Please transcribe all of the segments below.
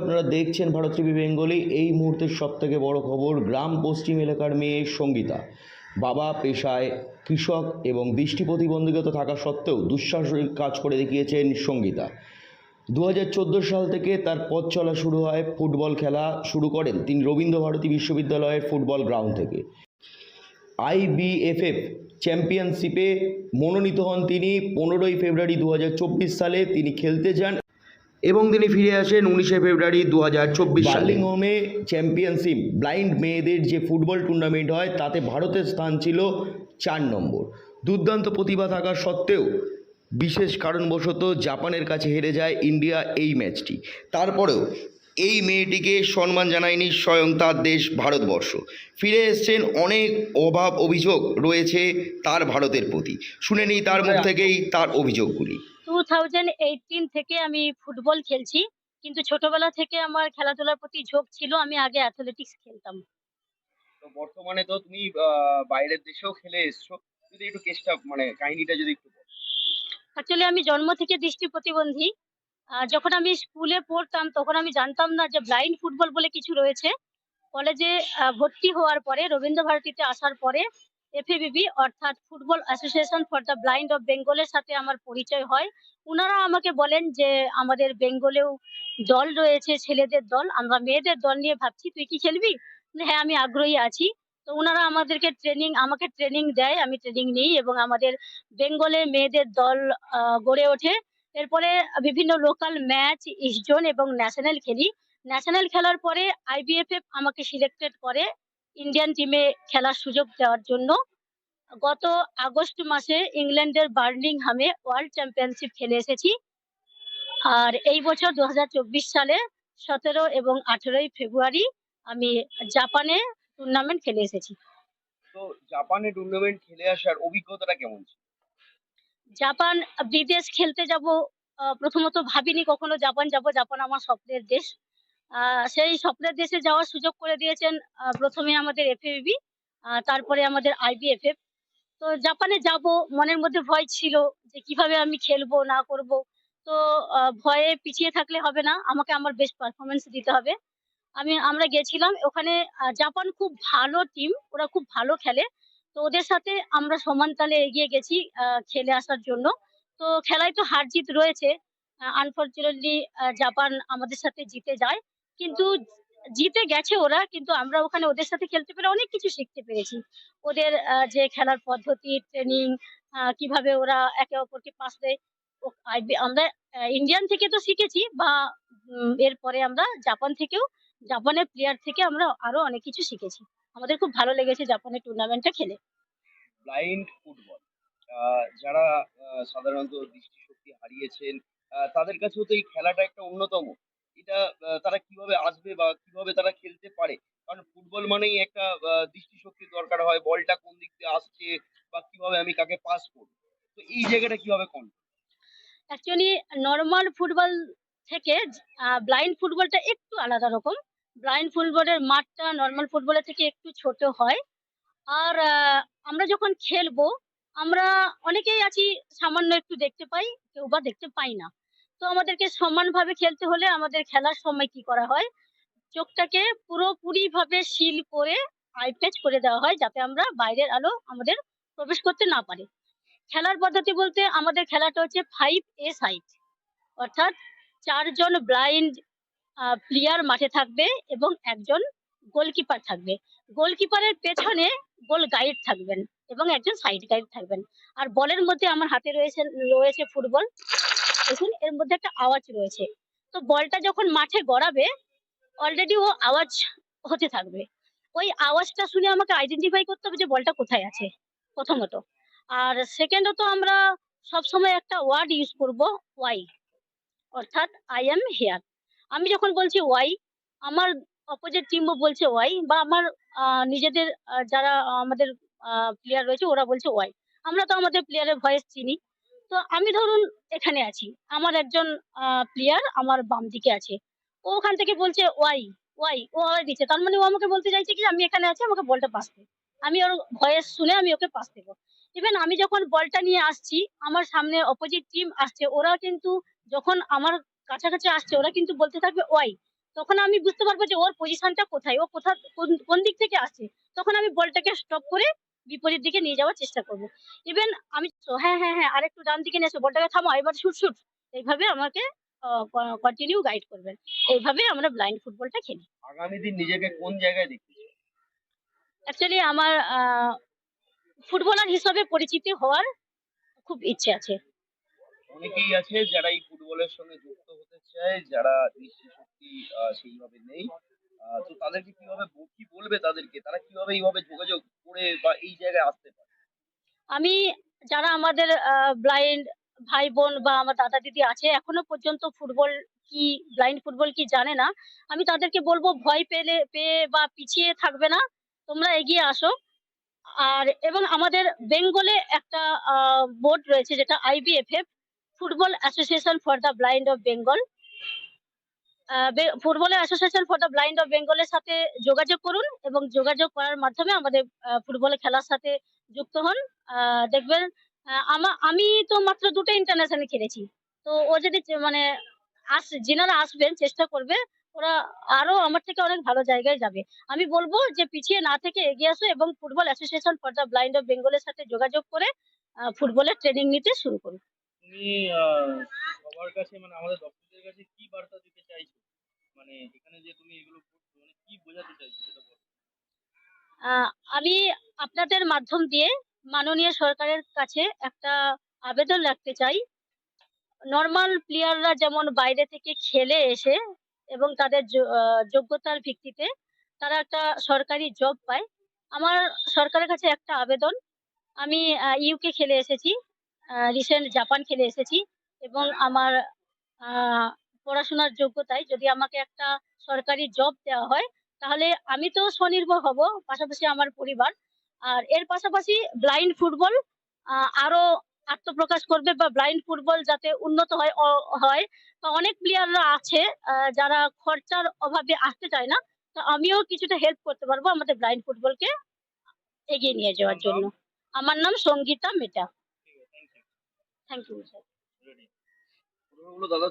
আপনারা দেখছেন Bharat TV Bengali. এই মুহূর্তের সব থেকে বড় খবর, গ্রাম পশ্চিম এলাকার মেয়ে সঙ্গীতা। বাবা পেশায় কৃষক এবং দৃষ্টি প্রতিবন্ধকতা থাকা সত্ত্বেও দুঃসাহসিক কাজ করে দেখিয়েছেন সঙ্গীতা। দু হাজার চোদ্দ সাল থেকে তার পথ চলা শুরু হয় ফুটবল খেলা। শুরু করেন তিনি রবীন্দ্রভারতী বিশ্ববিদ্যালয়ের ফুটবল গ্রাউন্ড থেকে। আইবিএফএফ চ্যাম্পিয়নশিপে মনোনীত হন তিনি। পনেরোই ফেব্রুয়ারি দু হাজার চব্বিশ সালে তিনি খেলতে যান এবং তিনি ফিরে আসেন উনিশে ফেব্রুয়ারি দু হাজার চব্বিশ বার্লিংহোমে চ্যাম্পিয়নশিপ ব্লাইন্ড মেয়েদের যে ফুটবল টুর্নামেন্ট হয় তাতে ভারতের স্থান ছিল চার নম্বর। দুর্দান্ত প্রতিভা থাকা সত্ত্বেও বিশেষ কারণবশত জাপানের কাছে হেরে যায় ইন্ডিয়া এই ম্যাচটি। তারপরেও এই মেয়েটিকে সম্মান জানায়নি স্বয়ং তার দেশ ভারতবর্ষ। ফিরে এসছেন অনেক অভাব অভিযোগ রয়েছে তার ভারতের প্রতি। শুনে নিই তার মুখ থেকেই তার অভিযোগগুলি। টু থাউজেন্ড এইটিন থেকে আমি ফুটবল খেলছি। কিন্তু ছোটবেলা থেকে আমার খেলাধুলার প্রতি ঝোঁক ছিল আমি আগে অ্যাথলেটিক্স খেলতাম। তো বর্তমানে তো তুমি বাইরের দেশেও খেলে এসছো। যদি একটু কেসটা মানে কাহিনীটা যদি একটু অ্যাকচুয়ালি আমি জন্ম থেকে দৃষ্টি প্রতিবন্ধী। যখন আমি স্কুলে পড়তাম তখন আমি জানতাম না যে ব্লাইন্ড ফুটবল বলে কিছু রয়েছে। কলেজে ভর্তি হওয়ার পরে রবীন্দ্র ভারতীতে আসার পরে এফএবিবি অর্থাৎ football association for the blind of বেঙ্গলের সাথে আমার পরিচয় হয়। ওনারা আমাকে বলেন যে, আমাদের বেঙ্গলেও দল রয়েছে, ছেলেদের দল, আমরা মেয়েদের দল নিয়ে ভাবছি, তুই কি খেলবি? হ্যাঁ আমি আগ্রহী আছি। তো ওনারা আমাদেরকে ট্রেনিং আমাকে ট্রেনিং দেয়, আমি ট্রেনিং নিই এবং আমাদের বেঙ্গলে মেয়েদের দল গড়ে ওঠে। এরপরে বিভিন্ন লোকাল ম্যাচ ইস্টজোন এবং ন্যাশনাল খেলি। ন্যাশনাল খেলার পরে আইবিএফএফ আমাকে সিলেক্টেড করে। ইন্ডিয়ান টিমে খেলার সুযোগ দেওয়ার জন্য গত আগস্ট মাসে ইংল্যান্ডের বার্মিংহামে ওয়ার্ল্ড চ্যাম্পিয়নশিপ খেলে এসেছি। আর এই বছর দু হাজার চব্বিশ সালে সতেরো এবং আঠেরোই ফেব্রুয়ারি আমি জাপানে টুর্নামেন্ট খেলে এসেছি। তো জাপানে টুর্নামেন্ট খেলে আসার অভিজ্ঞতাটা কেমন ছিল? জাপান বিদেশ খেলতে যাব প্রথমত ভাবিনি কখনো। জাপান যাব জাপান আমার স্বপ্নের দেশ। সেই স্বপ্নের দেশে যাওয়ার সুযোগ করে দিয়েছেন প্রথমে আমাদের এফএবি তারপরে আমাদের আইবিএফএফ তো জাপানে যাব, মনের মধ্যে ভয় ছিল যে কীভাবে আমি খেলব, না করব। তো ভয়ে পিছিয়ে থাকলে হবে না, আমাকে আমার বেস্ট পারফরমেন্স দিতে হবে। আমি, আমরা গেছিলাম, ওখানে জাপান খুব ভালো টিম ওরা খুব ভালো খেলে। তো ওদের সাথে আমরা সমান তালে এগিয়ে গেছি খেলে আসার জন্য। তো খেলায় তো হার জিত রয়েছে আনফর্চুনেটলি জাপান আমাদের সাথে জিতে যায়। কিন্তু জিতে গেছে ওরা, কিন্তু আমরা ওখানে ওদের সাথে খেলতে পেরে অনেক কিছু শিখতে পেরেছি। ওদের যে খেলার পদ্ধতি ট্রেনিং কীভাবে ওরা একে অপরকে পাস দেয় আমরা ইন্ডিয়ান থেকে তো শিখেছি বা এরপরে আমরা জাপান থেকেও জাপানের প্লেয়ার থেকে আমরা আরও অনেক কিছু শিখেছি। আমাদের খুব ভালো লেগেছে জাপানের টুর্নামেন্টটা খেলে। ব্লাইন্ড ফুটবল যারা সাধারণত দৃষ্টিশক্তি হারিয়েছেন তাদের কাছেও তো এই খেলাটা একটা অন্যতম। এটা তারা কীভাবে আসবে বা কীভাবে তারা খেলতে পারে? কারণ ফুটবল মানেই একটা আহ, দৃষ্টিশক্তির দরকার হয় বলটা কোন দিক দিয়ে আসছে বা কীভাবে আমি কাকে পাস করব? তো এই জায়গাটা কীভাবে কোন অ্যাকচুয়ালি নর্মাল ফুটবল থেকে ব্লাইন্ড ফুটবলটা একটু আলাদা রকম। ব্লাইন্ড ফুটবলের মাঠটা নর্মাল ফুটবলের থেকে একটু ছোট হয়। আর আমরা যখন খেলব আমরা অনেকেই আছি সামান্য একটু দেখতে পাই কেউ বা দেখতে পাই না। তো আমাদেরকে সমানভাবে খেলতে হলে আমাদের খেলার সময় কি করা হয়? চোখটাকে পুরোপুরি ভাবে সিল করে আই করে দেওয়া হয় যাতে আমরা বাইরের আলো আমাদের প্রবেশ করতে না পারে। খেলার পদ্ধতি বলতে আমাদের খেলাটা হচ্ছে ফাইভ এ সাইড অর্থাৎ চারজন ব্লাইন্ড প্লেয়ার মাঠে থাকবে এবং একজন গোলকিপার থাকবে। গোলকিপারের পেছনে গোল গাইড থাকবেন এবং একজন সাইড গাইড থাকবেন। আর বলের মধ্যে আমার হাতে রয়েছে রয়েছে ফুটবল দেখুন, এর মধ্যে একটা আওয়াজ রয়েছে। তো বলটা যখন মাঠে গড়াবে অলরেডি ও আওয়াজ হতে থাকবে। ওই আওয়াজটা শুনে আমাকে আইডেন্টিফাই করতে হবে যে বলটা কোথায় আছে, প্রথমত। আর সেকেন্ডত আমরা সবসময় একটা ওয়ার্ড ইউজ করব ওয়াই অর্থাৎ আই এম হেয়ার আমি যখন বলছি ওয়াই আমার অপোজিট টিমও বলছে ওয়াই বা আমার নিজেদের যারা আমাদের প্লেয়ার রয়েছে, ওরা বলছে ওয়াই আমরা তো আমাদের প্লেয়ারের ভয়েস চিনি। তো আমি ধরুন এখানে আছি। আমার একজন প্লেয়ার আমার বাম দিকে আছে। ও ওখান থেকে বলছে, ওয়াই ওয়াই। ও আওয়াজ দিচ্ছে। তার মানে ও আমাকে বলতে চাইছে কি, আমি এখানে আছি, আমাকে বলটা পাস দে। আমি ওর ভয়েস শুনে আমি ওকে পাস দেবো। ইভেন আমি যখন বলটা নিয়ে আসছি, আমার সামনে অপোজিট টিম আসছে ওরা কিন্তু যখন আমার কাছাকাছি আসছে, ওরা কিন্তু বলতে থাকবে, ওয়াই। তখন আমি বুঝতে পারব যে ওর পজিশনটা কোথায়? ও কোথা, কোন দিক থেকে আসছে? তখন আমি বলটাকে স্টপ করে বিপরীত দিকে নিয়ে যাওয়ার চেষ্টা করব। ইভেন আমি হ্যাঁ হ্যাঁ হ্যাঁ আরেকটু ডান দিকে নিয়ে এসো বলটাকে থামো এবার শুট শুট। এইভাবে আমাকে কন্টিনিউ গাইড করবেন। এইভাবে আমরা ব্লাইন্ড ফুটবলটা খেলি। আগামী দিন নিজেকে কোন জায়গায় দেখতে চাও? অ্যাকচুয়ালি আমার ফুটবলার হিসাবে পরিচিতি হওয়ার খুব ইচ্ছে আছে। অনেকেই আছে যারা এই ফুটবলের সঙ্গে যুক্ত হতে চায় যারা দৃষ্টিশক্তি সেইভাবে নেই। তো তাদেরকে কীভাবে কি বলবে তাদেরকে? তারা কীভাবে এইভাবে যোগাযোগ করে বা এই জায়গায় আসতে পারে? আমি যারা আমাদের ব্লাইন্ড ভাই বোন বা আমার দাদা দিদি আছে, এখনও পর্যন্ত ফুটবল কি ব্লাইন্ড ফুটবল কি জানে না, আমি তাদেরকে বলব ভয় পেলে, পেয়ে বা পিছিয়ে থাকবে না, তোমরা এগিয়ে আসো। আর এবং আমাদের বেঙ্গলে একটা বোর্ড রয়েছে যেটা IBFF football association for the blind of Bengal football association for the blind of বেঙ্গলের সাথে যোগাযোগ করুন এবং যোগাযোগ করার মাধ্যমে আমাদের ফুটবল খেলার সাথে যুক্ত হন। দেখবেন আমা তো মাত্র দুটো ইন্টারন্যাশনাল খেলেছি। তো ও যদি মানে আস, যিনারা আসবেন, চেষ্টা করবে, ওরা আরও আমার থেকে অনেক ভালো জায়গায় যাবে। আমি বলব যে পিছিয়ে না থেকে এগিয়ে আসো এবং football association for the blind of বেঙ্গলের সাথে যোগাযোগ করে ফুটবলের ট্রেনিং নিতে শুরু করুন। কাছে মানে আমাদের দর্শকদের কাছে কি বার্তা দিতে চাইছো মানে এখানে যে তুমি এগুলো করছ মানে কি বোঝাতে চাইছো সেটা বলো আহ, আমি আপনাদের মাধ্যম দিয়ে মাননীয় সরকারের কাছে একটা আবেদন রাখতে চাই। নর্মাল প্লেয়াররা যেমন বাইরে থেকে খেলে এসে এবং তাদের যোগ্যতার ভিত্তিতে তারা একটা সরকারি জব পায়। আমার সরকারের কাছে একটা আবেদন। আমি ইউকে খেলে এসেছি রিসেন্ট জাপান খেলে এসেছি এবং আমার পড়াশোনার যোগ্যতায় যদি আমাকে একটা সরকারি জব দেওয়া হয় তাহলে আমি তো স্বনির্ভর হব পাশাপাশি আমার পরিবার। আর এর পাশাপাশি ব্লাইন্ড ফুটবল আরও আত্মপ্রকাশ করবে বা ব্লাইন্ড ফুটবল যাতে উন্নত হয় হয়। বা অনেক প্লেয়াররা আছে যারা খরচার অভাবে আসতে চায় না। তো আমিও কিছুটা হেল্প করতে পারব আমাদের ব্লাইন্ড ফুটবলকে এগিয়ে নিয়ে যাওয়ার জন্য। আমার নাম Sangita Meta thank you sir দাদা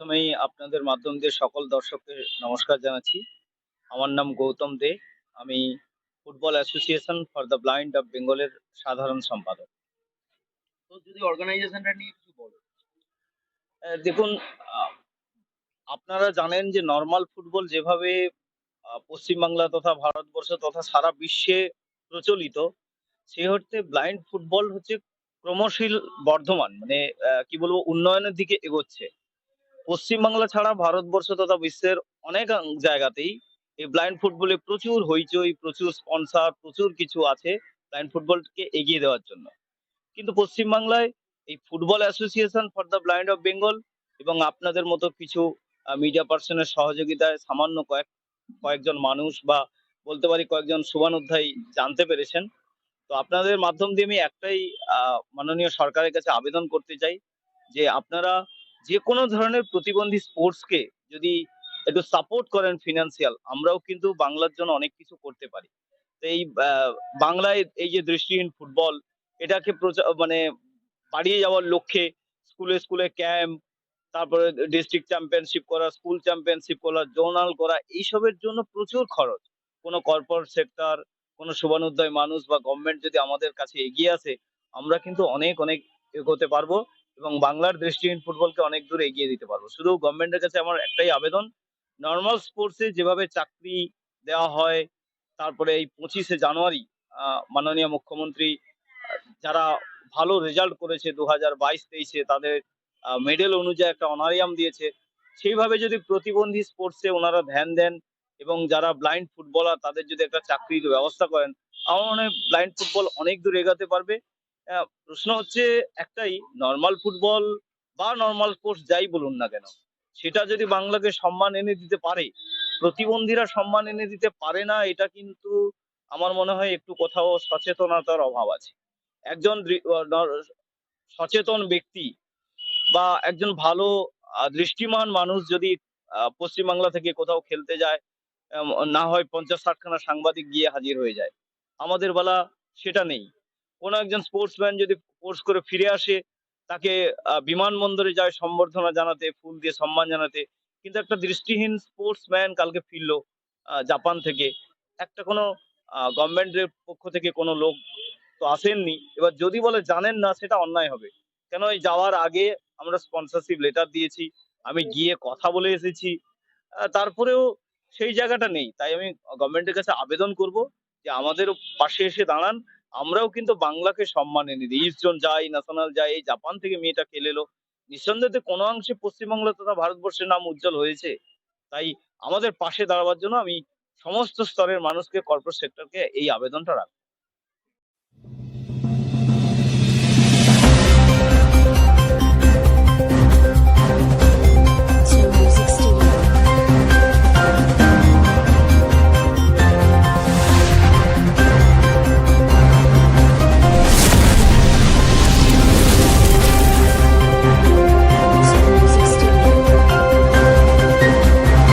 প্রথমেই আপনাদের মাধ্যম দিয়ে সকল দর্শককে নমস্কার জানাচ্ছি। আমার নাম গৌতম দে। আমি football association for the blind of বেঙ্গলের সাধারণ সম্পাদক। তো যদি অর্গানাইজেশনটা নিয়ে কিছু বলো। দেখুন আপনারা জানেন যে নর্মাল ফুটবল যেভাবে পশ্চিমবাংলা তথা ভারতবর্ষ তথা সারা বিশ্বে প্রচলিত সেই অর্থে ব্লাইন্ড ফুটবল হচ্ছে ক্রমশীল বর্ধমান মানে কি বলব উন্নয়নের দিকে এগোচ্ছে। পশ্চিমবাংলা ছাড়া ভারতবর্ষ তথা বিশ্বের অনেক জায়গাতেই এই ব্লাইন্ড ফুটবলে প্রচুর হইচই, প্রচুর স্পন্সর প্রচুর কিছু আছে ব্লাইন্ড ফুটবলকে এগিয়ে দেওয়ার জন্য। কিন্তু পশ্চিমবাংলায় এই football association for the blind of Bengal এবং আপনাদের মতো কিছু মিডিয়া পার্সনের সহযোগিতায় সামান্য কয়েক, কয়েকজন মানুষ বা বলতে পারি কয়েকজন শুভানুধ্যায়ী জানতে পেরেছেন। তো আপনাদের মাধ্যম দিয়ে আমি একটাই মাননীয় সরকারের কাছে আবেদন করতে চাই যে আপনারা যে কোনো ধরনের প্রতিবন্ধী স্পোর্টসকে যদি একটু সাপোর্ট করেন ফিনান্সিয়াল আমরাও কিন্তু বাংলার জন্য অনেক কিছু করতে পারি। তো এই বাংলায় এই যে দৃষ্টিহীন ফুটবল এটাকে মানে বাড়িয়ে যাওয়ার লক্ষ্যে স্কুলে স্কুলে ক্যাম্প তারপরে ডিস্ট্রিক্ট চ্যাম্পিয়নশিপ করা স্কুল চ্যাম্পিয়নশিপ করা জোনাল করা, এইসবের জন্য প্রচুর খরচ। কোনো কর্পোরেট সেক্টর কোনো শুভানুদ্দয় মানুষ বা গভর্নমেন্ট যদি আমাদের কাছে এগিয়ে আসে, আমরা কিন্তু অনেক অনেক এগোতে পারব। এবং বাংলার দৃষ্টিহীন ফুটবলকে অনেক দূর এগিয়ে দিতে পারব। শুধু গভর্নমেন্টের কাছে আমার একটাই আবেদন নর্মাল স্পোর্টসে যেভাবে চাকরি দেওয়া হয়, তারপরে এই পঁচিশে জানুয়ারি মাননীয় মুখ্যমন্ত্রী, যারা ভালো রেজাল্ট করেছে দু হাজার বাইশ, তেইশে, তাদের মেডেল অনুযায়ী একটা অনারিয়াম দিয়েছে। সেইভাবে যদি প্রতিবন্ধী স্পোর্টসে ওনারা ধ্যান দেন এবং যারা ব্লাইন্ড ফুটবলার তাদের যদি একটা চাকরির ব্যবস্থা করেন, আমার মনে হয় ব্লাইন্ড ফুটবল অনেক দূর এগাতে পারবে। প্রশ্ন হচ্ছে একটাই নর্মাল ফুটবল বা নর্মাল স্পোর্টস যাই বলুন না কেন, সেটা যদি বাংলাকে সম্মান এনে দিতে পারে, প্রতিবন্ধীরা সম্মান এনে দিতে পারে না, এটা কিন্তু আমার মনে হয় একটু কোথাও সচেতনতার অভাব আছে। একজন সচেতন ব্যক্তি বা একজন ভালো দৃষ্টিমান মানুষ যদি পশ্চিমবাংলা থেকে কোথাও খেলতে যায় না হয় পঞ্চাশ ষাটখানা সাংবাদিক গিয়ে হাজির হয়ে যায়, আমাদের বেলা সেটা নেই। কোনো একজন স্পোর্টসম্যান যদি কোর্স করে ফিরে আসে, তাকে বিমানবন্দরে যায় সম্বর্ধনা জানাতে, ফুল দিয়ে সম্মান জানাতে, কিন্তু একটা দৃষ্টিহীন স্পোর্টসম্যান কালকে ফিরলো জাপান থেকে। একটা কোনো গভর্নমেন্টের পক্ষ থেকে কোনো লোক তো আসেননি। এবার যদি বলে জানেন না, সেটা অন্যায় হবে। কেন এই যাওয়ার আগে আমরা স্পন্সরশিপ লেটার দিয়েছি, আমি গিয়ে কথা বলে এসেছি। তারপরেও সেই জায়গাটা নেই। তাই আমি গভর্নমেন্টের কাছে আবেদন করব যে আমাদের পাশে এসে দাঁড়ান। আমরাও কিন্তু বাংলাকে সম্মান এনে দিই ইস্টজন যাই ন্যাশনাল যাই, এই জাপান থেকে মেয়েটা খেলে এলো। নিঃসন্দেহে কোনো অংশে পশ্চিমবাংলা তথা ভারতবর্ষের নাম উজ্জ্বল হয়েছে। তাই আমাদের পাশে দাঁড়াবার জন্য আমি সমস্ত স্তরের মানুষকে কর্পোরেট সেক্টরকে এই আবেদনটা রাখব